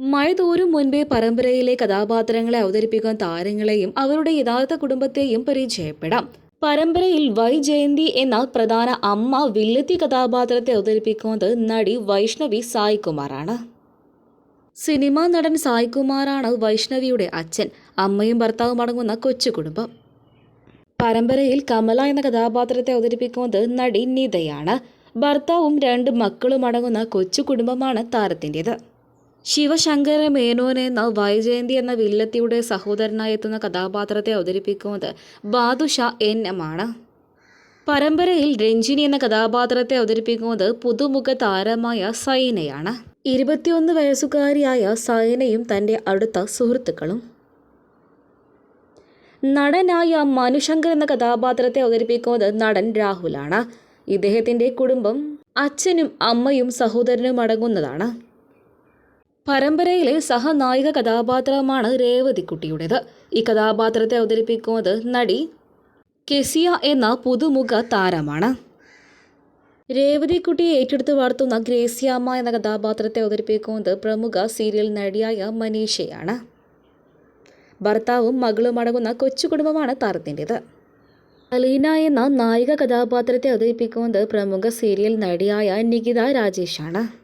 മഴ തോരും മുൻപേ പരമ്പരയിലെ കഥാപാത്രങ്ങളെ അവതരിപ്പിക്കാൻ താരങ്ങളെയും അവരുടെ യഥാർത്ഥ കുടുംബത്തെയും പരിചയപ്പെടാം. പരമ്പരയിൽ വൈ ജയന്തി എന്ന പ്രധാന അമ്മ വില്ലത്തി കഥാപാത്രത്തെ അവതരിപ്പിക്കുന്നത് നടി വൈഷ്ണവി സായികുമാറാണ്. സിനിമാ നടൻ സായികുമാറാണ് വൈഷ്ണവിയുടെ അച്ഛൻ. അമ്മയും ഭർത്താവും അടങ്ങുന്ന കൊച്ചു കുടുംബം. പരമ്പരയിൽ കമല എന്ന കഥാപാത്രത്തെ അവതരിപ്പിക്കുന്നത് നടി നിതയാണ്. ഭർത്താവും രണ്ട് മക്കളും അടങ്ങുന്ന കൊച്ചു കുടുംബമാണ് താരത്തിന്റെത്. ശിവശങ്കര മേനോൻ എന്ന വൈജയന്തി എന്ന വില്ലത്തിയുടെ സഹോദരനായി എത്തുന്ന കഥാപാത്രത്തെ അവതരിപ്പിക്കുന്നത് ബാദുഷ എൻ എം ആണ്. പരമ്പരയിൽ രഞ്ജിനി എന്ന കഥാപാത്രത്തെ അവതരിപ്പിക്കുന്നത് പുതുമുഖ താരമായ സൈനയാണ്. ഇരുപത്തിയൊന്ന് വയസ്സുകാരിയായ സൈനയും തന്റെ അടുത്ത സുഹൃത്തുക്കളും. നടനായ മനുശങ്കർ എന്ന കഥാപാത്രത്തെ അവതരിപ്പിക്കുന്നത് നടൻ രാഹുലാണ്. ഇദ്ദേഹത്തിന്റെ കുടുംബം അച്ഛനും അമ്മയും സഹോദരനും അടങ്ങുന്നതാണ്. പരമ്പരയിലെ സഹനായിക കഥാപാത്രമാണ് രേവതിക്കുട്ടിയുടേത്. ഈ കഥാപാത്രത്തെ അവതരിപ്പിക്കുന്നത് നടി കെസിയ എന്ന പുതുമുഖ താരമാണ്. രേവതിക്കുട്ടിയെ ഏറ്റെടുത്ത് വളർത്തുന്ന ഗ്രേസിയാമ്മ എന്ന കഥാപാത്രത്തെ അവതരിപ്പിക്കുന്നത് പ്രമുഖ സീരിയൽ നടിയായ മനീഷയാണ്. ഭർത്താവും മകളും അടങ്ങുന്ന കൊച്ചു കുടുംബമാണ് താരത്തിന്റെത്. അലീന എന്ന നായിക കഥാപാത്രത്തെ അവതരിപ്പിക്കുന്നത് പ്രമുഖ സീരിയൽ നടിയായ നികിത രാജേഷാണ്.